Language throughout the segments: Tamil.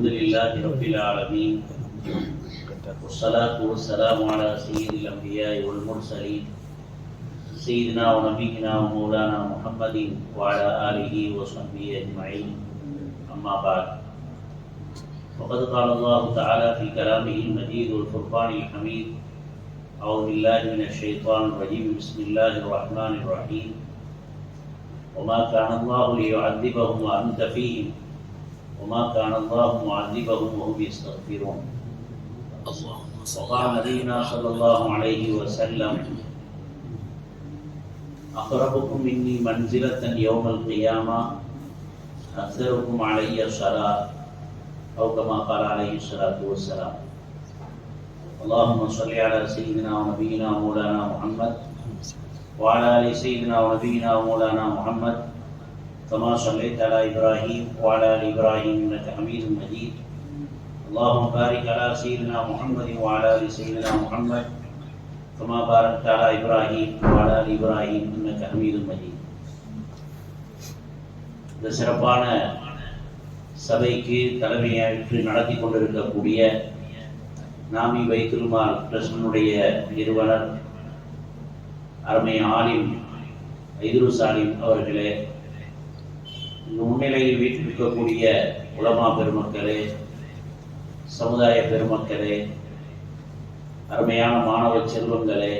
الحمد لله رب العالمين. والصلاة والسلام على سيد الأنبياء والمرسلين سيدنا ونبينا ومولانا محمد وعلى آله وصحبه أجمعين. أما بعد وقد قال الله تعالى في كلامه المجيد والفرقان الحميد أعوذ بالله من الشيطان الرجيم بسم الله الرحمن الرحيم. وما كان الله ليعذبهم وأنت فيهم. وما كان الله معذبهم وهم يستغفرون. وقال نبينا صلى الله عليه وسلم أقربكم مني منزلة يوم القيامة أكثركم علي الصلاة أو كما قال عليه الصلاة والسلام. اللهم صل على سيدنا ونبينا مولانا محمد وعلى آل سيدنا ونبينا ومولانا محمد كما صليت على إبراهيم وعلى آل إبراهيم إنك حميد مجيد اللهم بارك على سيدنا محمد وعلى آل سيدنا محمد كما باركت على إبراهيم وعلى آل إبراهيم إنك حميد مجيد இந்த சிறப்பான சபைக்கு தலைமையேற்று நடத்தி கொண்டிருக்கக்கூடிய நாமி வைத்துல்மால் ட்ரஸ்டினுடைய நிறுவனர் அருமை ஆலிம் ஐதுரு சாலிம் அவர்களே இந்த முன்னிலையில் வீட்டிருக்கக்கூடிய உலமா பெருமக்களே சமுதாய பெருமக்களே அருமையான மாணவ செல்வங்களே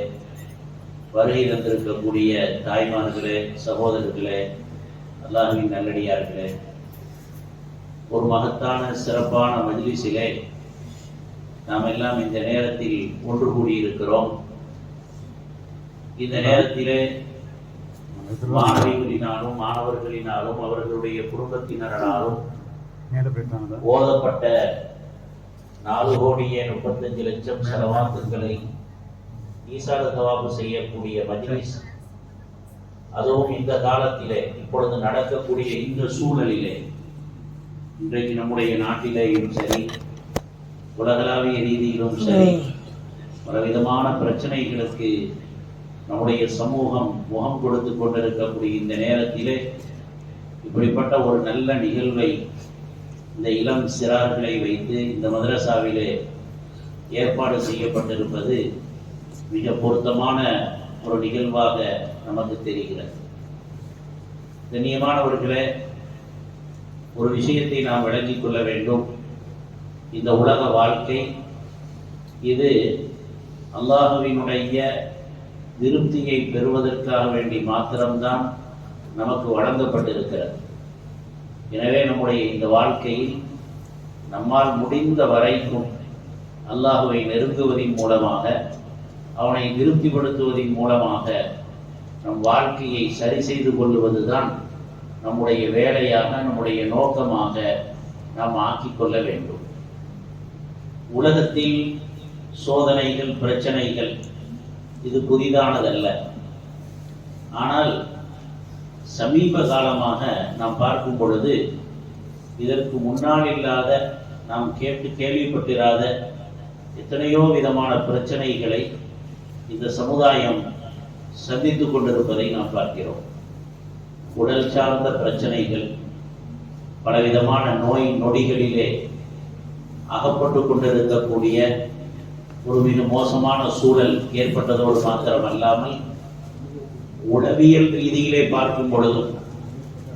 வருகை தந்திருக்கக்கூடிய தாய்மார்களே சகோதரர்களே அல்லாஹுவின் நல்லடியார்களே ஒரு மகத்தான சிறப்பான மஜ்லிசிலே நாம் எல்லாம் இந்த நேரத்தில் ஒன்று கூடியிருக்கிறோம். இந்த நேரத்திலே மாணவிகளினாலும் மாணவர்களினாலும் அவர்களுடைய குடும்பத்தினராலும் ஓதப்பட்ட நாலு கோடியே முப்பத்தஞ்சு லட்சம் செலவாத்துக்களை ஈசாத தவாபு செய்யக்கூடிய மஜ்லிஸ் அதுவும் இந்த காலத்திலே இப்பொழுது நடக்கக்கூடிய இந்த சூழலிலே இன்றைக்கு நம்முடைய நாட்டிலேயும் சரி உலகளாவிய ரீதியிலும் சரி பலவிதமான பிரச்சனைகளுக்கு நம்முடைய சமூகம் முகம் கொடுத்து கொண்டிருக்கக்கூடிய இந்த நேரத்திலே இப்படிப்பட்ட ஒரு நல்ல நிகழ்வை இந்த இளம் சிறார்களை வைத்து இந்த மதரசாவிலே ஏற்பாடு செய்யப்பட்டிருப்பது மிக பொருத்தமான ஒரு நிகழ்வாக நமக்கு தெரிகிறது. கண்ணியமானவர்களே ஒரு விஷயத்தை நாம் விளங்கிக் கொள்ள வேண்டும். இந்த உலக வாழ்க்கை இது அல்லாஹுவினுடைய திருப்தியை பெறுவதற்காக வேண்டி மாத்திரம்தான் நமக்கு வழங்கப்பட்டிருக்கிறது. எனவே நம்முடைய இந்த வாழ்க்கையில் நம்மால் முடிந்த வரைக்கும் அல்லாஹுவை நெருங்குவதன் மூலமாக அவனை திருப்திப்படுத்துவதன் மூலமாக நம் வாழ்க்கையை சரி செய்து கொள்வதுதான் நம்முடைய வேலையாக நம்முடைய நோக்கமாக நாம் ஆக்கிக் கொள்ள வேண்டும். உலகத்தில் சோதனைகள் பிரச்சனைகள் இது புதிதானதல்ல. ஆனால் சமீப காலமாக நாம் பார்க்கும் பொழுது இதற்கு முன்னால் இல்லாத நாம் கேட்டு கேள்விப்பட்டிராத எத்தனையோ விதமான பிரச்சனைகளை இந்த சமுதாயம் சந்தித்துக் கொண்டிருப்பதை நாம் பார்க்கிறோம். உடல் சார்ந்த பிரச்சனைகள் பலவிதமான நோய் நொடிகளிலே அகப்பட்டு கொண்டிருக்கக்கூடிய ஒரு மிக மோசமான சூழல் ஏற்பட்டதோடு மாத்திரம் அல்லாமல் உளவியல் ரீதியிலே பார்க்கும் பொழுதும்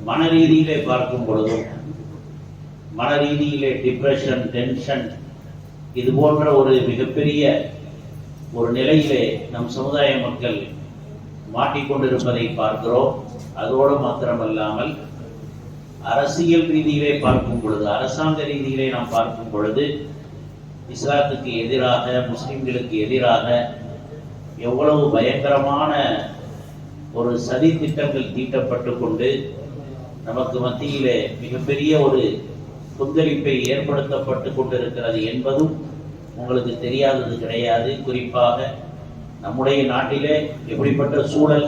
மன ரீதியிலே பார்க்கும் பொழுதும் மன ரீதியிலே டிப்ரெஷன் டென்ஷன் இது போன்ற ஒரு மிகப்பெரிய ஒரு நிலையிலே நம் சமுதாய மக்கள் மாட்டிக்கொண்டிருப்பதை பார்க்கிறோம். அதோடு மாத்திரமல்லாமல் அரசியல் ரீதியிலே பார்க்கும் பொழுது அரசாங்க ரீதியிலே நாம் பார்க்கும் பொழுது இஸ்லாத்துக்கு எதிராக முஸ்லிம்களுக்கு எதிராக எவ்வளவு பயங்கரமான ஒரு சதி திட்டங்கள் தீட்டப்பட்டு கொண்டு நமக்கு மத்தியிலே மிகப்பெரிய ஒரு கொந்தளிப்பை ஏற்படுத்தப்பட்டு கொண்டிருக்கிறது என்பதும் உங்களுக்கு தெரியாதது கிடையாது. குறிப்பாக நம்முடைய நாட்டிலே எப்படிப்பட்ட சூழல்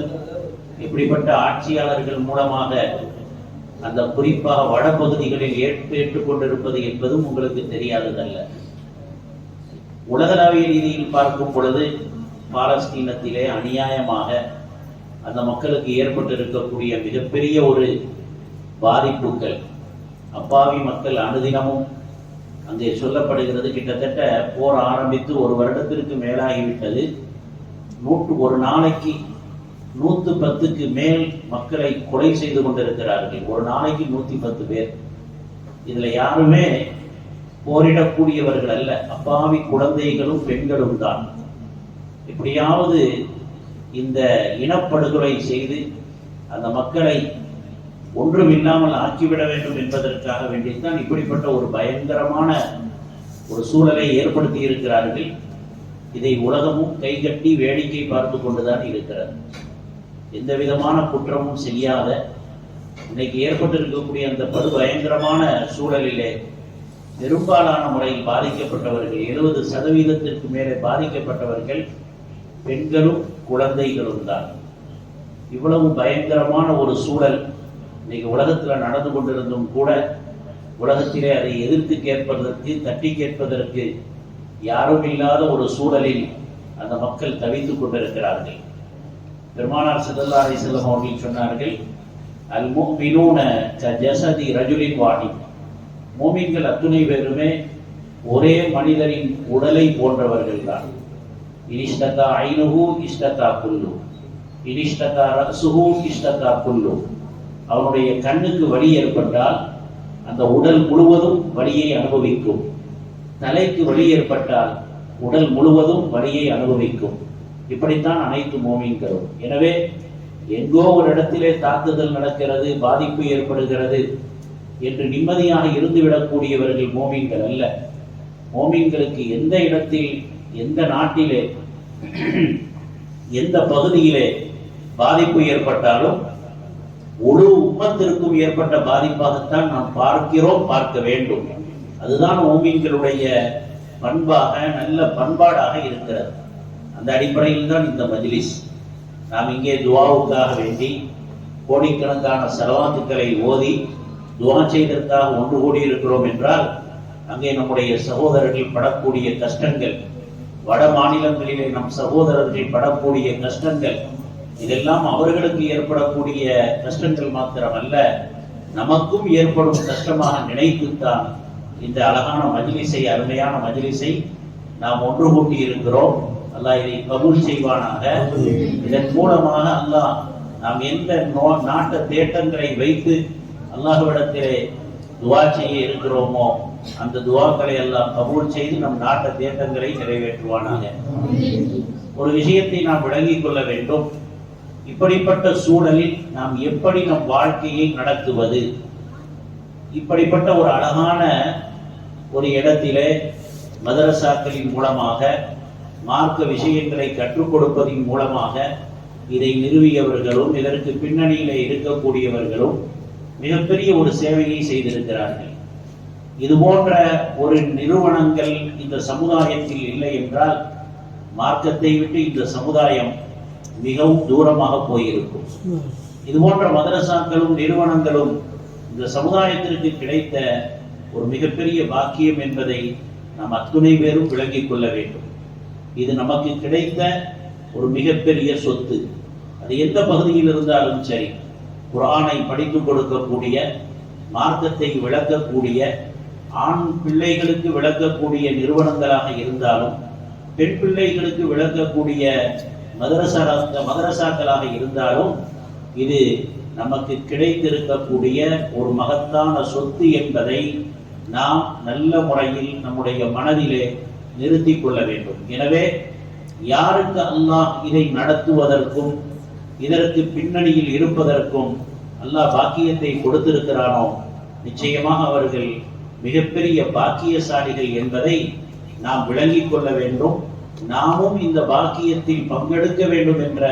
எப்படிப்பட்ட ஆட்சியாளர்கள் மூலமாக அந்த குறிப்பாக வடபகுதிகளில் ஏற்பேற்றுக் கொண்டிருப்பது என்பதும் உங்களுக்கு தெரியாததல்ல. உலகளாவிய ரீதியில் பார்க்கும் பொழுது பாலஸ்தீனத்திலே அநியாயமாக அந்த மக்களுக்கு ஏற்பட்டிருக்கக்கூடிய மிகப்பெரிய ஒரு பாதிப்புகள் அப்பாவி மக்கள் அனுதினமும் அங்கே சொல்லப்படுகிறது. கிட்டத்தட்ட போர் ஆரம்பித்து ஒரு வருடத்திற்கு மேலாகிவிட்டது. நூற்று ஒரு நாளைக்கு நூற்று பத்துக்கு மேல் மக்களை கொலை செய்து கொண்டிருக்கிறார்கள். ஒரு நாளைக்கு நூற்றி பத்து பேர். இதில் யாருமே போரிடக்கூடியவர்கள் அல்ல அப்பாவி குழந்தைகளும் பெண்களும் தான். எப்படியாவது இந்த இனப்படுகொலை செய்து அந்த மக்களை ஒன்றும் இல்லாமல் ஆக்கிவிட வேண்டும் என்பதற்காக வேண்டித்தான் இப்படிப்பட்ட ஒரு பயங்கரமான ஒரு சூழலை ஏற்படுத்தி இருக்கிறார்கள் இதை உலகமும் கைகட்டி வேடிக்கை பார்த்து கொண்டுதான் இருக்கிறது. எந்த விதமான குற்றமும் செய்யாத இன்னைக்கு ஏற்பட்டிருக்கக்கூடிய அந்த படு பயங்கரமான சூழலிலே பெரும்பாலான முறையில் பாதிக்கப்பட்டவர்கள் எழுபது சதவீதத்திற்கு மேலே பாதிக்கப்பட்டவர்கள் பெண்களும் குழந்தைகளும் தான். இவ்வளவு பயங்கரமான ஒரு சூழல் இன்னைக்கு உலகத்தில் நடந்து கொண்டிருந்தும் கூட உலகத்திலே அதை எதிர்த்து கேட்பதற்கு தட்டி கேட்பதற்கு யாரும் இல்லாத ஒரு சூழலில் அந்த மக்கள் தவித்துக் கொண்டிருக்கிறார்கள். பெருமானார் சல்லல்லா அலிசல்லம் அவர்கள் சொன்னார்கள் அல் முஃமினூன ஜசதி ரஜுலின் வாடி மோமின்கள் அத்துணை பேருமே ஒரே மனிதரின் உடலை போன்றவர்கள் தான் இனிஷ்டதா ஐனுகு இஷ்டதா புல்லு இனிஷ்டதா ரசுகு இஷ்டதா புல்லு அவனுடைய கண்ணுக்கு வலி ஏற்பட்டால் அந்த உடல் முழுவதும் வலியை அனுபவிக்கும். தலைக்கு வலி ஏற்பட்டால் உடல் முழுவதும் வலியை அனுபவிக்கும். இப்படித்தான் அனைத்து மோமின்களும். எனவே எங்கோ ஒரு இடத்திலே தாக்குதல் நடக்கிறது பாதிப்பு ஏற்படுகிறது. என்று நிம்மதியாக இருந்துவிடக்கூடியவர்கள் மோமீன்கள் அல்ல. மோமீன்களுக்கு எந்த இடத்தில் எந்த நாட்டிலே எந்த பகுதியிலே பாதிப்பு ஏற்பட்டாலும் முழு உம்மத்திற்கும் ஏற்பட்ட பாதிப்பாகத்தான் நாம் பார்க்கிறோம் பார்க்க வேண்டும். அதுதான் ஓமீன்களுடைய பண்பாக நல்ல பண்பாடாக இருக்கிறது. அந்த அடிப்படையில் தான் இந்த மஜ்லிஸ். நாம் இங்கே துவாவுக்காக வேண்டி கோடிக்கணக்கான செலவாத்துக்களை ஓதி துவா செய்ததற்காக ஒன்று கூடி இருக்கிறோம் என்றால் அங்கே நம்முடைய சகோதரர்கள் படக்கூடிய கஷ்டங்கள் வட மாநிலங்களிலே நம் சகோதரர்கள் படக்கூடிய கஷ்டங்கள் இதெல்லாம் அவர்களுக்கு ஏற்படக்கூடிய கஷ்டங்கள் மாத்திரமல்ல நமக்கும் ஏற்படும் கஷ்டமாக நினைத்துத்தான் இந்த அழகான மஜிலிசை அருமையான மஜிலிசை நாம் ஒன்று கூட்டி இருக்கிறோம் அல்லாஹ் இதை கபூல் செய்வானாக. இதன் மூலமாக அல்லாஹ் நாம் எந்த நோ நாட்ட தேட்டங்களை வைத்து அல்லாஹுவிடத்திலே துவா செய்ய இருக்கிறோமோ அந்த துவாக்களை எல்லாம் கபூல் செய்து நம் நாட்ட தேட்டங்களை நிறைவேற்றுவானாக. ஒரு விஷயத்தை நாம் விளங்கிக் கொள்ள வேண்டும். இப்படிப்பட்ட சூழலில் நாம் எப்படி நம் வாழ்க்கையை நடத்துவது? இப்படிப்பட்ட ஒரு அழகான ஒரு இடத்திலே மதரசாக்களின் மூலமாக மார்க்க விஷயங்களை கற்றுக் கொடுப்பதின் மூலமாக இதை நிறுவியவர்களும் இதற்கு பின்னணியிலே இருக்கக்கூடியவர்களும் மிகப்பெரிய ஒரு சேவையை செய்திருக்கிறார்கள். இது போன்ற ஒரு நிறுவனங்கள் இந்த சமுதாயத்தில் இல்லை என்றால் மார்க்கத்தை விட்டு இந்த சமுதாயம் மிகவும் தூரமாக போயிருக்கும். இது போன்ற மதரசாக்களும் நிறுவனங்களும் இந்த சமுதாயத்திற்கு கிடைத்த ஒரு மிகப்பெரிய பாக்கியம் என்பதை நாம் அத்துணை பேரும் விளங்கிக் கொள்ள வேண்டும். இது நமக்கு கிடைத்த ஒரு மிகப்பெரிய சொத்து. அது எந்த பகுதியில் இருந்தாலும் சரி குரானை படித்துக் கொடுக்கக்கூடிய மார்க்கத்தை விளக்கக்கூடிய ஆண் பிள்ளைகளுக்கு விளக்கக்கூடிய நிறுவனங்களாக இருந்தாலும் பெண் பிள்ளைகளுக்கு விளக்கக்கூடிய மதரசா மதரசாக்களாக இருந்தாலும் இது நமக்கு கிடைத்திருக்கக்கூடிய ஒரு மகத்தான சொத்து என்பதை நாம் நல்ல முறையில் நம்முடைய மனதிலே நிறுத்தி கொள்ள வேண்டும். எனவே யாருக்கு அல்லாஹ் இதை நடத்துவதற்கும் இதற்கு பின்னணியில் இருப்பதற்கும் அல்லாஹ் பாக்கியத்தை கொடுத்திருக்கிறானோ நிச்சயமாக அவர்கள் மிகப்பெரிய பாக்கியசாலிகள் என்பதை நாம் விளங்கிக் கொள்ள வேண்டும். நாமும் இந்த பாக்கியத்தில் பங்கெடுக்க வேண்டும் என்ற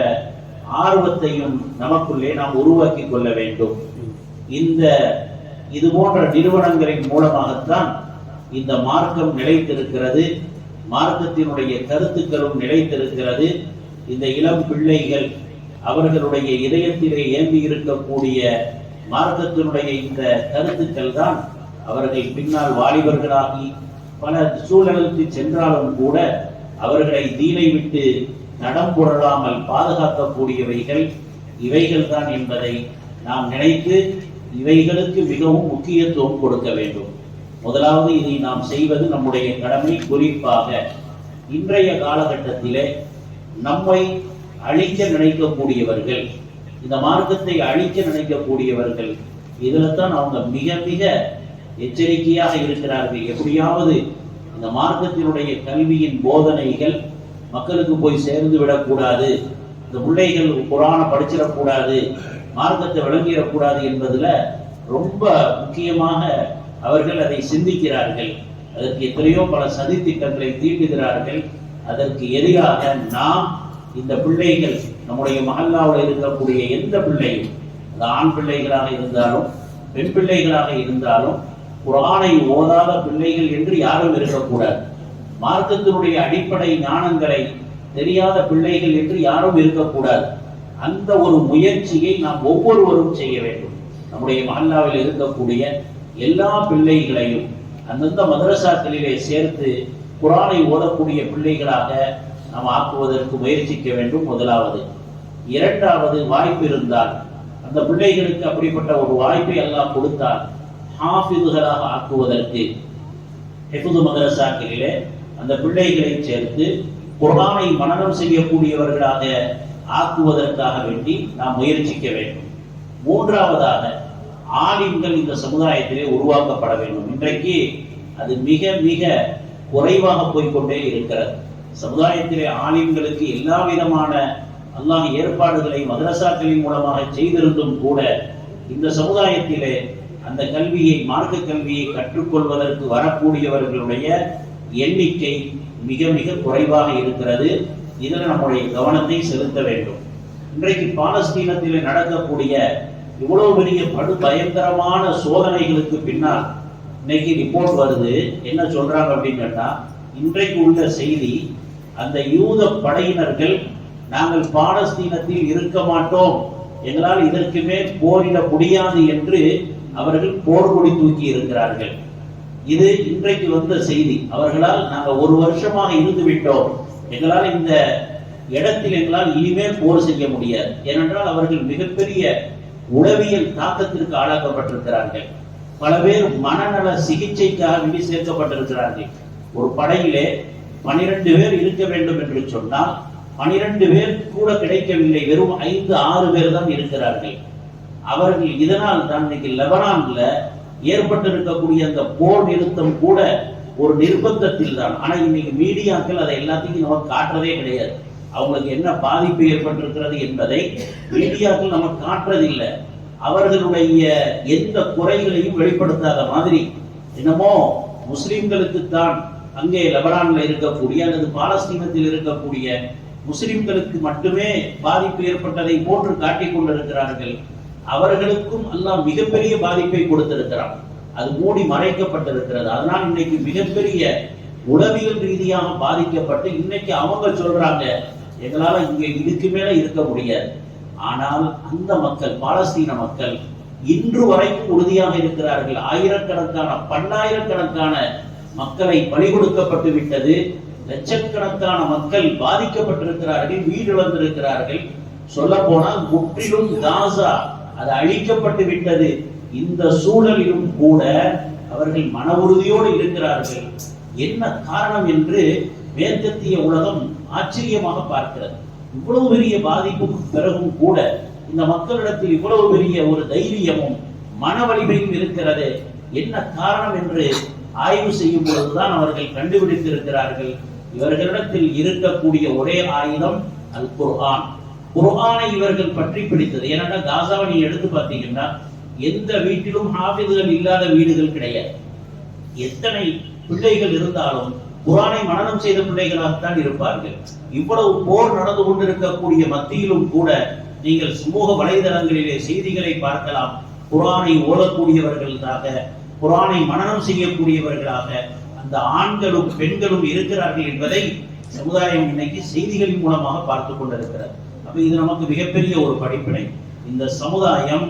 ஆர்வத்தையும் நமக்குள்ளே நாம் உருவாக்கி கொள்ள வேண்டும். இந்த இது போன்ற நிறுவனங்களின் மூலமாகத்தான் இந்த மார்க்கம் நிலைத்திருக்கிறது மார்க்கத்தினுடைய கருத்துக்களும் நிலைத்திருக்கிறது. இந்த இளம் பிள்ளைகள் அவர்களுடைய இதயத்திலே ஏந்தி இருக்கக்கூடிய மார்க்கத்தினுடைய இந்த கருத்துக்கள் தான் அவர்கள் பின்னால் வாலிபர்களாகி பல சூழலுக்கு சென்றாலும் கூட அவர்களை தீனை விட்டு நடம் புரளாமல் பாதுகாக்கக்கூடியவைகள் இவைகள் தான் என்பதை நாம் நினைத்து இவைகளுக்கு மிகவும் முக்கியத்துவம் கொடுக்க வேண்டும். முதலாவது இதை நாம் செய்வது நம்முடைய கடமை குறிப்பாக இன்றைய காலகட்டத்திலே நம்மை அழிக்க நினைக்கக்கூடியவர்கள். இந்த மார்க்கத்தை அழிக்க நினைக்கக்கூடியவர்கள். இதில் தான் அவங்க மிக மிக எச்சரிக்கையாக இருக்கிறார்கள். எப்படியாவது இந்த மார்க்கத்தினுடைய கல்வியின் போதனைகள் மக்களுக்கு போய் சேர்ந்து விடக்கூடாது. இந்த பிள்ளைகள் குரான படிச்சிடக்கூடாது. மார்க்கத்தை விளங்கிடக்கூடாது என்பதுல ரொம்ப முக்கியமாக அவர்கள் அதை சிந்திக்கிறார்கள். அதற்கு எத்தனையோ பல சதி திட்டங்களை தீட்டுகிறார்கள். அதற்கு எதிராக நாம் இந்த பிள்ளைகள் நம்முடைய மகல்லாவில் இருக்கக்கூடிய எந்த பிள்ளையும் அது ஆண் பிள்ளைகளாக இருந்தாலும் பெண் பிள்ளைகளாக இருந்தாலும் குரானை ஓதாத பிள்ளைகள் என்று யாரும் இருக்கக்கூடாது. மார்க்கத்தினுடைய அடிப்படை ஞானங்களை தெரியாத பிள்ளைகள் என்று யாரும் இருக்கக்கூடாது. அந்த ஒரு முயற்சியை நாம் ஒவ்வொருவரும் செய்ய வேண்டும். நம்முடைய மகல்லாவில் இருக்கக்கூடிய எல்லா பிள்ளைகளையும் அந்தந்த மதரசாக்களிலே சேர்த்து குரானை ஓதக்கூடிய பிள்ளைகளாக நாம் ஆக்குவதற்கு முயற்சிக்க வேண்டும் முதலாவது. இரண்டாவது வாய்ப்பு இருந்தால் அந்த பிள்ளைகளுக்கு அப்படிப்பட்ட ஒரு வாய்ப்பை எல்லாம் கொடுத்தால் ஹாஃபிதுகளாக ஆக்குவதற்கு ஹெஃபுது மதரசாக்களிலே அந்த பிள்ளைகளை சேர்த்து குரானை மனநம் செய்யக்கூடியவர்களாக ஆக்குவதற்காக வேண்டி நாம் முயற்சிக்க வேண்டும். மூன்றாவதாக ஆலிம்கள் இந்த சமுதாயத்திலே உருவாக்கப்பட வேண்டும். இன்றைக்கு அது மிக மிக குறைவாக போய்க்கொண்டே இருக்கிறது. சமுதாயத்திலே ஆலிம்களுக்கு எல்லா விதமான அல்லாஹ் ஏற்பாடுகளை மதரசாக்களின் மூலமாக செய்திருந்தும் கூட இந்த சமுதாயத்திலே அந்த கல்வியை மார்க்க கல்வியை கற்றுக்கொள்வதற்கு வரக்கூடியவர்களுடைய எண்ணிக்கை மிக மிக குறைவாக இருக்கிறது. இதில் நம்முடைய கவனத்தை செலுத்த வேண்டும். இன்றைக்கு பாலஸ்தீனத்திலே நடக்கக்கூடிய இவ்வளவு பெரிய படு பயங்கரமான சோதனைகளுக்கு பின்னால் இன்னைக்கு ரிப்போர்ட் வருது. என்ன சொல்றாங்க அப்படின்னு கேட்டா இன்றைக்கு உள்ள செய்தி அந்த யூத படையினர்கள் நாங்கள் பாலஸ்தீனத்தில் இருக்க மாட்டோம். எங்களால் இதற்கு மேல் போரிட முடியாது என்று அவர்கள் போர்க்கொடி தூக்கி இருக்கிறார்கள் இது இன்றைக்கு வந்த செய்தி. அவர்களால் நாங்கள் ஒரு வருஷமாக இருந்து விட்டோம். எங்களால் இந்த இடத்தில் எங்களால் இனிமேல் போர் செய்ய முடியாது. ஏனென்றால் அவர்கள் மிகப்பெரிய உளவியல் தாக்கத்திற்கு ஆளாக்கப்பட்டிருக்கிறார்கள். பல பேர் மனநல சிகிச்சைக்காக விதி சேர்க்கப்பட்டிருக்கிறார்கள். ஒரு படையிலே பனிரெண்டு பேர் இருக்க வேண்டும் என்று சொன்னால் பனிரெண்டு பேர் கூட கிடைக்கவில்லை. வெறும் ஐந்து ஆறு பேர் தான் இருக்கிறார்கள். அவர்கள் இதனால் தான் இன்னைக்கு லெபனான்ல ஏற்பட்டிருக்கக்கூடிய அந்த போர் நிறுத்தம் கூட ஒரு நிர்பந்தத்தில் தான். ஆனா இன்னைக்கு மீடியாக்கள் அதை எல்லாத்தையும் நமக்கு காட்டுறதே கிடையாது. அவங்களுக்கு என்ன பாதிப்பு ஏற்பட்டிருக்கிறது என்பதை மீடியாக்கள் நமக்கு காட்டுறதில்லை. அவர்களுடைய எந்த குறைகளையும் வெளிப்படுத்தாத மாதிரி என்னமோ முஸ்லிம்களுக்கு தான் அங்கே லெபனான்ல இருக்கக்கூடிய அல்லது பாலஸ்தீனத்தில் இருக்கக்கூடிய முஸ்லிம்களுக்கு மட்டுமே பாதிப்பு ஏற்பட்டதை போன்று காட்டிக் கொண்டிருக்கிறார்கள். அவர்களுக்கும் அல்லாஹ் மிகப்பெரிய பாதிப்பை கொடுத்திருக்கிறான். அது மூடி மறைக்கப்பட்டிருக்கிறது. அதனால் இன்னைக்கு மிகப்பெரிய உளவியல் ரீதியாக பாதிக்கப்பட்டு இன்னைக்கு அவங்க சொல்றாங்க எங்களால இங்க இதுக்கு மேல இருக்க முடியாது. ஆனால் அந்த மக்கள் பாலஸ்தீன மக்கள் இன்று வரைக்கும் உறுதியாக இருக்கிறார்கள். ஆயிரக்கணக்கான பல்லாயிரக்கணக்கான மக்களை பலி கொடுக்கப்பட்டு விட்டது. லட்சக்கணக்கான மக்கள் பாதிக்கப்பட்டிருக்கிறார்கள் உயிரிழந்திருக்கிறார்கள். சொல்ல போனால் முற்றிலும் காசா அது அழிக்கப்பட்டு விட்டது. இந்த சூழலிலும் கூட அவர்கள் மன உறுதியோடு இருக்கிறார்கள். என்ன காரணம் என்று மேற்கத்திய உலகம் ஆச்சரியமாக பார்க்கிறது. இவ்வளவு பெரிய பாதிப்புக்கு பிறகும் கூட இந்த மக்களிடத்தில் இவ்வளவு பெரிய ஒரு தைரியமும் மன வலிமையும் இருக்கிறது. என்ன காரணம் என்று ஆய்வு செய்யும் பொழுதுதான் அவர்கள் கண்டுபிடித்திருக்கிறார்கள். இவர்களிடத்தில் இருக்கக்கூடிய ஒரே ஆயுதம் அல் குர்ஆன் குர்ஆனை இவர்கள் பற்றி பிடித்தது. ஏன்னா காசாவை நீ எடுத்து பார்த்தீங்கன்னா எந்த வீட்டிலும் ஹாஃபிதுகள் இல்லாத வீடுகள் கிடையாது. எத்தனை பிள்ளைகள் இருந்தாலும் குரானை மனநம் செய்த பிள்ளைகளாகத்தான் இருப்பார்கள். இவ்வளவு போர் நடந்து கொண்டிருக்கக்கூடிய மத்தியிலும் கூட நீங்கள் சமூக வலைதளங்களிலே செய்திகளை பார்க்கலாம். குரானை ஓடக்கூடியவர்களாக குரானை மனனம் செய்யக்கூடியவர்களாக அந்த ஆண்களும் பெண்களும் இருக்கிறார்கள் என்பதை சமுதாயம் இன்னைக்கு செய்திகளின் மூலமாக பார்த்து கொண்டிருக்கிறது. அப்ப இது நமக்கு மிகப்பெரிய ஒரு படிப்பினை. இந்த சமுதாயம்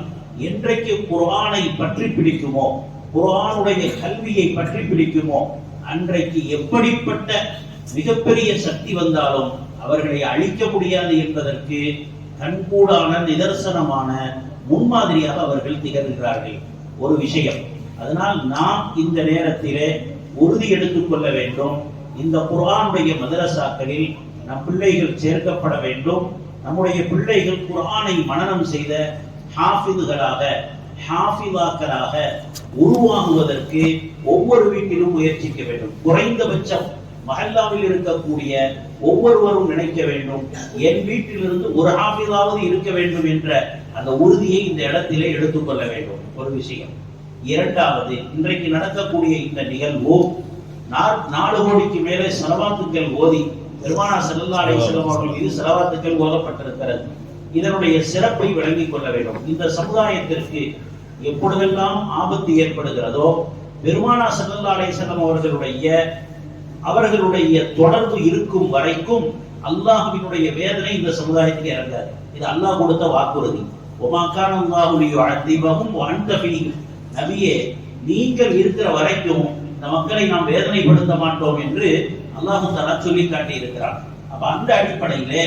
என்றைக்கு குரானை பற்றி பிடிக்குமோ குரானுடைய கல்வியை பற்றி பிடிக்குமோ அன்றைக்கு எப்படிப்பட்ட மிகப்பெரிய சக்தி வந்தாலும் அவர்களை அழிக்க முடியாது என்பதற்கு கண்கூடான நிதர்சனமான முன்மாதிரியாக அவர்கள் திகழ்கிறார்கள். ஒரு விஷயம் அதனால் நாம் இந்த நேரத்திலே உறுதி எடுத்துக் கொள்ள வேண்டும். இந்த குரானுடைய மதரசாக்களில் நம் பிள்ளைகள் சேர்க்கப்பட வேண்டும். நம்முடைய பிள்ளைகள் குரானை மனனம் செய்த ஹாஃபிதுகளாக ஹாஃபிவாக்களாக உருவாகுவதற்கு ஒவ்வொரு வீட்டிலும் முயற்சிக்க வேண்டும். குறைந்தபட்சம் மஹல்லாவில் இருக்கக்கூடிய ஒவ்வொருவரும் நினைக்க வேண்டும் என் வீட்டிலிருந்து ஒரு ஹாஃபிதாவது இருக்க வேண்டும் என்ற அந்த உறுதியை இந்த இடத்திலே எடுத்துக்கொள்ள வேண்டும். ஒரு விஷயம். இரண்டாவது இன்றைக்கு நடக்கக்கூடிய இந்த நிகழ்வு நா- நாலு கோடிக்கு மேலே செலவாத்துக்கள் ஓதி பெருமானா செல்லல்லா அலைஹிஸ்ஸலாம் அவர்கள் மீது செலவாத்துக்கள் ஓதப்பட்டிருக்கிறது. இதனுடைய சிறப்பை விளங்கிக் கொள்ள வேண்டும். இந்த சமுதாயத்திற்கு எப்பொழுதெல்லாம் ஆபத்து ஏற்படுகிறதோ பெருமானா செல்லல்லா அலைஹிஸ்ஸலாம் அவர்களுடைய அவர்களுடைய தொடர்பு இருக்கும் வரைக்கும் அல்லாஹுவினுடைய வேதனை இந்த சமுதாயத்துக்கு இறங்காது. இது அல்லாஹ் கொடுத்த வாக்குறுதி. ஒமாக்கான அல்லாஹுடைய அத்திபகும் வாழ்ந்த நபியே நீங்கள் இருக்கிற வரைக்கும் இந்த மக்களை நாம் வேதனைப்படுத்த மாட்டோம் என்று அல்லாஹு தலா சொல்லி காட்டி இருக்கிறார் அப்ப அந்த அடிப்படையிலே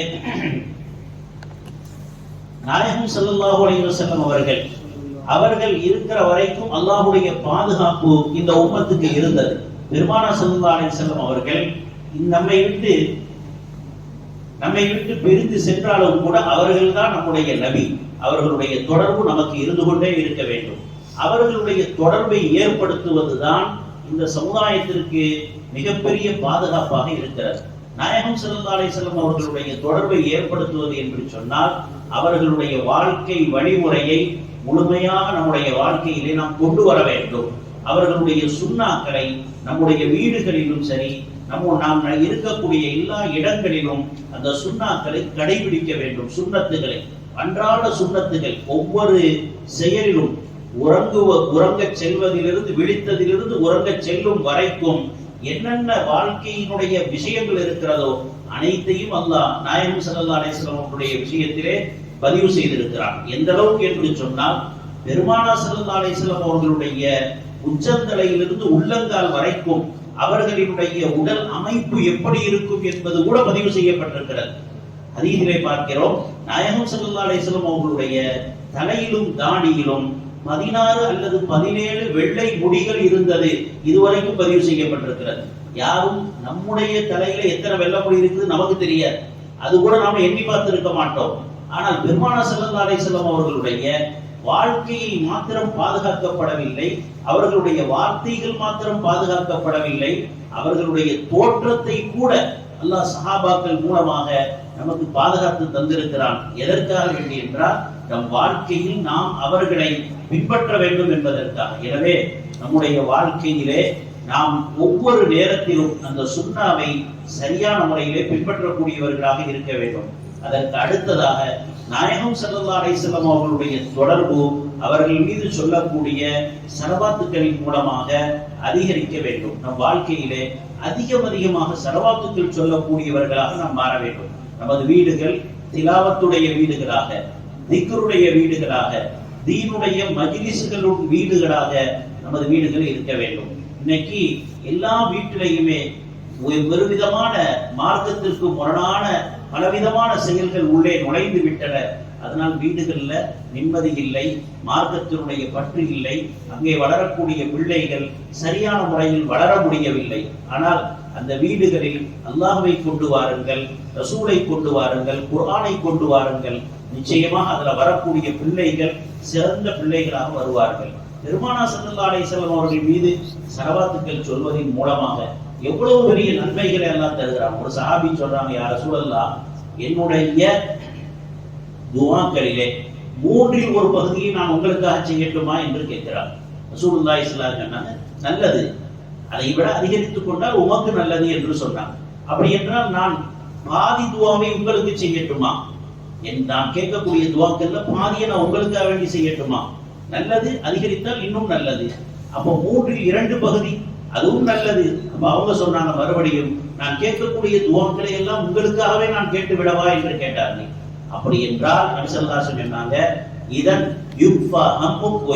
நாயகம் ஸல்லல்லாஹு அலைஹி அவர்கள் அவர்கள் இருக்கிற வரைக்கும் அல்லாஹ்வுடைய பாதுகாப்பு இந்த உம்மத்துக்கு இருந்தது. பெருமான ஸல்லல்லாஹு அலைஹி அவர்கள் நம்மை விட்டு நம்மை விட்டு பிரிந்து சென்றாலும் கூட அவர்கள் தான் நம்முடைய நபி. அவர்களுடைய தொடர்பு நமக்கு இருந்து கொண்டே இருக்க வேண்டும். அவர்களுடைய தொடர்பை ஏற்படுத்துவதுதான் இந்த சமுதாயத்திற்கு மிகப்பெரிய பாதுகாப்பாக இருக்கிறது. நாயகம் சிறந்தாலை செல்லும் அவர்களுடைய தொடர்பை ஏற்படுத்துவது என்று சொன்னால் அவர்களுடைய வாழ்க்கை வழிமுறையை முழுமையாக நம்முடைய வாழ்க்கையிலே நாம் கொண்டு வர வேண்டும். அவர்களுடைய சுண்ணாக்களை நம்முடைய வீடுகளிலும் சரி நம்ம நாம் இருக்கக்கூடிய எல்லா இடங்களிலும் அந்த சுண்ணாக்களை கடைபிடிக்க வேண்டும். சுண்ணத்துகளை அன்றாட சுண்ணத்துகள் ஒவ்வொரு செயலிலும் உறங்குவ உறங்க செல்வதிலிருந்து விழித்ததிலிருந்து உறங்கச் செல்லும் வரைக்கும் என்னென்ன வாழ்க்கையினுடைய விஷயங்கள் இருக்கிறதோ அனைத்தையும் அல்லாஹ் நாயகம் சல்லா அலைஹி விஷயத்திலே பதிவு செய்திருக்கிறான். எந்த அளவுக்கு என்று சொன்னால் பெருமானா சல்லா அலிஸ்லாம் அவர்களுடைய உச்சந்தலையிலிருந்து உள்ளங்கால் வரைக்கும் அவர்களினுடைய உடல் அமைப்பு எப்படி இருக்கும் என்பது கூட பதிவு செய்யப்பட்டிருக்கிறது. ஹதீஸிலே பார்க்கிறோம் நாயகம் சல்லா அலிஸ்லாம் அவர்களுடைய தலையிலும் தாடியிலும் பதினாறு அல்லது பதினேழு வெள்ளை முடிகள் இருந்தது. இதுவரைக்கும் பதிவு செய்யப்பட்டிருக்கிறது. யாரும் நம்முடைய தலையில எத்தனை வெள்ளை முடி இருக்குது நமக்கு தெரியாது. அது கூட நாம எண்ணி பார்த்திருக்க மாட்டோம். ஆனால் பெருமான ஸல்லல்லாஹு அலைஹி அவர்களுடைய வாழ்க்கையை மாத்திரம் பாதுகாக்கப்படவில்லை. அவர்களுடைய வார்த்தைகள் மாத்திரம் பாதுகாக்கப்படவில்லை. அவர்களுடைய தோற்றத்தை கூட அல்லாஹ் சஹாபாக்கள் மூலமாக நமக்கு பாதுகாத்து தந்திருக்கிறான். எதற்காக என்றால் நம் வாழ்க்கையில் நாம் அவர்களை பின்பற்ற வேண்டும் என்பதற்காக. எனவே நம்முடைய வாழ்க்கையிலே நாம் ஒவ்வொரு நேரத்திலும் அந்த சுண்ணாவை சரியான முறையிலே பின்பற்றக்கூடியவர்களாக இருக்க வேண்டும். அதற்கு அடுத்ததாக நாயகம் ஸல்லல்லாஹு அலைஹி அவர்களுடைய தொடர்பு அவர்கள் மீது சொல்லக்கூடிய சரவாத்துக்களின் மூலமாக அதிகரிக்க வேண்டும். நம் வாழ்க்கையிலே அதிகம் அதிகமாக சரவாத்துக்கள் சொல்லக்கூடியவர்களாக நாம் மாற வேண்டும். நமது வீடுகள் திலாவத்துடைய வீடுகளாக திக்கருடைய வீடுகளாக தீனுடைய மஜ்லிஸ்களும் வீடுகளாக நமது வீடுகள் இருக்க வேண்டும். இன்னைக்கு எல்லா வீட்டிலையுமே ஒரு விதமான மார்க்கத்திற்கு முரணான பலவிதமான செயல்கள் உள்ளே நுழைந்து விட்டன. அதனால் வீடுகளில் நிம்மதி இல்லை மார்க்கத்தினுடைய பற்று இல்லை அங்கே வளரக்கூடிய பிள்ளைகள் சரியான முறையில் வளர முடியவில்லை. ஆனால் அந்த வீடுகளில் அல்லாஹுவை கொண்டு வாருங்கள் ரசூலை கொண்டு வாருங்கள் குரானை கொண்டு வாருங்கள் நிச்சயமாக அதுல வரக்கூடிய பிள்ளைகள் சிறந்த பிள்ளைகளாக வருவார்கள். பெருமானா ஸல்லல்லாஹு அலைஹி அவர்கள் மீது சரவாத்துக்கள் சொல்வதன் மூலமாக எவ்வளவு பெரிய நன்மைகளை எல்லாம் தருகிறான். ஒரு சஹாபி சொல்றாங்க யார சூழல்லா என்னுடைய துவாக்களிலே மூன்றில் ஒரு பகுதியை நான் உங்களுக்காக செய்யட்டுமா? என்று கேட்கிறார். ரசூலுல்லா இஸ்லாம் அலைஹி நல்லது. அதை விட அதிகரித்துக் கொண்டால் உமக்கு நல்லது என்று சொன்னான் அப்படி என்றால் நான் பாதி துவாவை உங்களுக்கு செய்யட்டுமா? நான் கேட்கக்கூடிய துவாக்கள்ல பாதியை நான் உங்களுக்காக வேண்டி செய்யட்டுமா? நல்லது அதிகரித்தால் இன்னும் நல்லது. அப்போ மூன்றில் இரண்டு பகுதி அதுவும் நல்லது. அப்ப அவங்க சொன்னாங்க மறுபடியும் நான் கேட்கக்கூடிய துவாக்களை எல்லாம் உங்களுக்காகவே நான் கேட்டு விடவா என்று கேட்டார்கள். அப்படி என்றால் நபிசல்லாசன் சொன்னாங்க இதன் யுக்ஃபா ஹம்முக் வ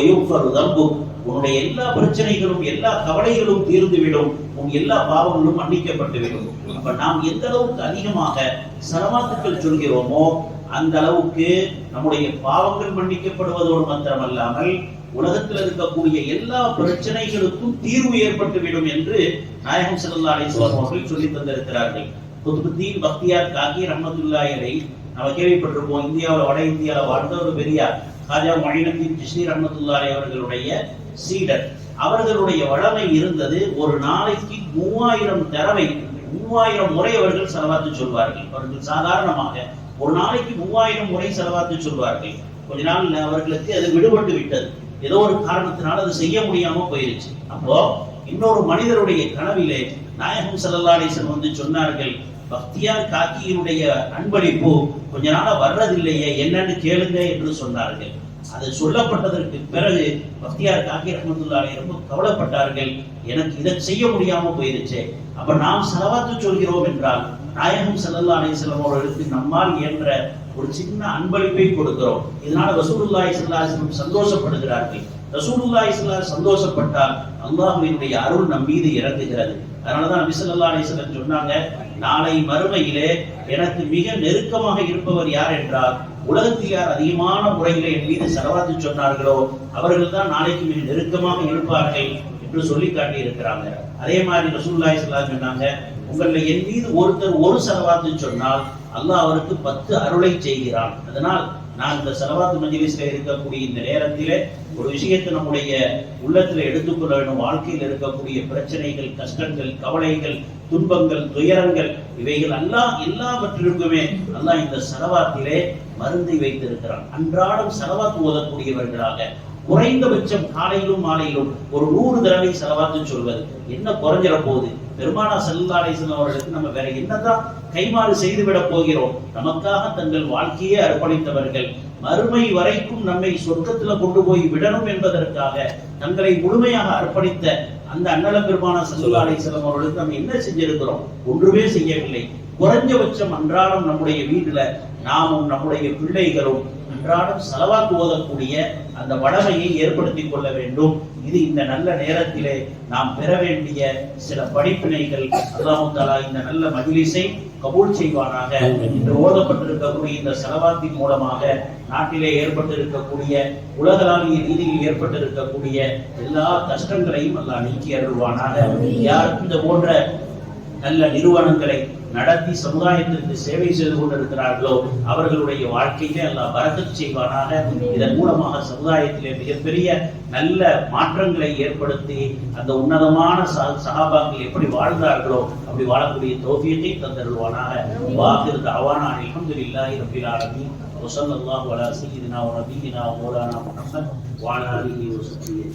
தம்புக் உன்னுடைய எல்லா பிரச்சனைகளும் எல்லா கவலைகளும் தீர்ந்துவிடும். உன் எல்லா பாவங்களும் மன்னிக்கப்பட்டுவிடும். அப்ப நாம் எந்த அளவுக்கு அதிகமாக சலவாத்துக்கள் சொல்கிறோமோ அந்த அளவுக்கு நம்முடைய பாவங்கள் மன்னிக்கப்படுவதோடு மாத்திரமல்லாமல் உலகத்தில் இருக்கக்கூடிய எல்லா பிரச்சனைகளுக்கும் தீர்வு ஏற்பட்டுவிடும் என்று நாயகம் ஸல்லல்லாஹு அலைஹி அவர்கள் சொல்லி தந்திருக்கிறார்கள். குதுபுத்தீன் பக்தியார் காக்கி ரம்மதுல்லாயரை நம்ம கேள்விப்பட்டிருப்போம் இந்தியாவில் வட இந்தியாவில் வாழ்ந்த ஒரு பெரியார் ராஜா மொழினத்தின் கிருஷ்ணி ரஹ்மத்துல்லாஹி அவர்களுடைய சீடர். அவர்களுடைய வளமை இருந்தது ஒரு நாளைக்கு மூவாயிரம் தடவை மூவாயிரம் முறை அவர்கள் செலவாத்து சொல்வார்கள். அவர்கள் சாதாரணமாக ஒரு நாளைக்கு மூவாயிரம் முறை செலவாத்து சொல்வார்கள். கொஞ்ச நாள் அவர்களுக்கு அது விடுபட்டு விட்டது. ஏதோ ஒரு காரணத்தினால் அது செய்ய முடியாம போயிருச்சு. அப்போ இன்னொரு மனிதருடைய கனவிலே நாயகம் ஸல்லல்லாஹு வந்து சொன்னார்கள் பக்தியார் காக்கியினுடைய அன்பளிப்பு கொஞ்ச நாளா வர்றதில்லையே என்னன்னு கேளுங்க என்று சொன்னார்கள். அது சொல்லப்பட்டதற்கு பிறகு பக்தியார் காக்கி ரஹமத்துல்லாலே ரொம்ப கவலைப்பட்டார்கள். எனக்கு இதை செய்ய முடியாம போயிருச்சு. அப்ப நாம் செலவாத்து சொல்கிறோம் என்றால் நாயகம் செல்லல்லா அலைஹி வஸல்லம் அவர்களுக்கு நம்மால் இயன்ற ஒரு சின்ன அன்பளிப்பை கொடுக்கிறோம். இதனால ரசூலுல்லாஹி ஸல்லல்லாஹு சந்தோஷப்படுகிறார்கள். ரசூலுல்லாய் ஸல்லல்லாஹு சந்தோஷப்பட்டால் அல்லாஹ்வினுடைய அருள் நம் மீது இறங்குகிறது. அதனாலதான் நபி ஸல்லல்லாஹு அலிஸ்லம் சொன்னாங்க நாளை மறுமையிலே எனக்கு மிக நெருக்கமாக இருப்பவர் யார் என்றால் உலகத்தில் யார் அதிகமான முறையில் என் மீது செலவாத்து சொன்னார்களோ அவர்கள் தான் நாளைக்கு மிக நெருக்கமாக இருப்பார்கள் என்று சொல்லி காட்டி இருக்கிறாங்க அதே மாதிரி ரசூல்லாய் சொல்லா சொன்னாங்க உங்களில் என் மீது ஒருத்தர் ஒரு செலவாத்து சொன்னால் அல்லாஹ் அவருக்கு பத்து அருளை செய்கிறான். அதனால் நான் இந்த செலவாத்து மஜ்லிஸ்ல இருக்கக்கூடிய இந்த நேரத்திலே ஒரு விஷயத்தை நம்முடைய உள்ளத்துல எடுத்துக்கொள்ள வேண்டும். வாழ்க்கையில் இருக்கக்கூடிய பிரச்சனைகள் கஷ்டங்கள் கவலைகள் துன்பங்கள் துயரங்கள் இவைகள் எல்லாம் எல்லாவற்றிற்குமே அல்லாஹ் இந்த சரவாத்திலே மருந்தை வைத்திருக்கிறான். அன்றாடம் சரவாத் ஓதக்கூடியவர்களாக குறைந்தபட்சம் காலையிலும் மாலையிலும் ஒரு நூறு தடவை செலவாத்து சொல்வது. என்ன குறைஞ்சிட போகுது பெருமானா செல்லாலேசன் அவர்களுக்கு நம்ம வேற என்னதான் கைமாறு செய்துவிட போகிறோம்? நமக்காக தங்கள் வாழ்க்கையே அர்ப்பணித்தவர்கள் மறுமை வரைக்கும் நம்மை சொர்க்கத்துல கொண்டு போய் விடணும் என்பதற்காக தங்களை முழுமையாக அர்ப்பணித்த அந்த அண்ணல பெருமானா செல்லாலேசன் அவர்களுக்கு நம்ம என்ன செஞ்சிருக்கிறோம்? ஒன்றுமே செய்யவில்லை. குறைஞ்சபட்சம் அன்றாடம் நம்முடைய வீட்டுல நாமும் நம்முடைய பிள்ளைகளும் அன்றாடம் செலவாக்கு ஓதக்கூடிய அந்த வடமையை ஏற்படுத்திக் கொள்ள வேண்டும். இது இந்த நல்ல நேரத்திலே நாம் பெற வேண்டிய சில படிப்பினைகள் அல்லாஹு இந்த நல்ல மஜ்லிஸை கபூல் செய்வானாக. இன்று ஓதப்பட்டிருக்கக்கூடிய இந்த செலவாத்தின் மூலமாக நாட்டிலே ஏற்பட்டிருக்கக்கூடிய உலகளாவிய ரீதியில் ஏற்பட்டிருக்கக்கூடிய எல்லா கஷ்டங்களையும் அல்லாஹ் நீக்கி அருள்வானாக. யார் இந்த போன்ற நல்ல நிறுவனங்களை நடத்தி சமுதாயத்திற்கு சேவை செய்து கொண்டிருக்கிறார்களோ அவர்களுடைய வாழ்க்கையிலே அல்லாஹ் பரக்கத் செய்வானாக இதன் மூலமாக சமுதாயத்திலே மிகப்பெரிய நல்ல மாற்றங்களை ஏற்படுத்தி அந்த உன்னதமான ச- சஹாபாக்கள் எப்படி வாழ்ந்தார்களோ அப்படி வாழக்கூடிய தோஃபியத்தை தந்தருள்வானாக வாக்கிற்கு அவானா அல்ஹம்துலில்லாஹி ரப்பில் ஆலமீன் وصلى الله على سيدنا ونبينا ومولانا محمد وعلى اله وصحبه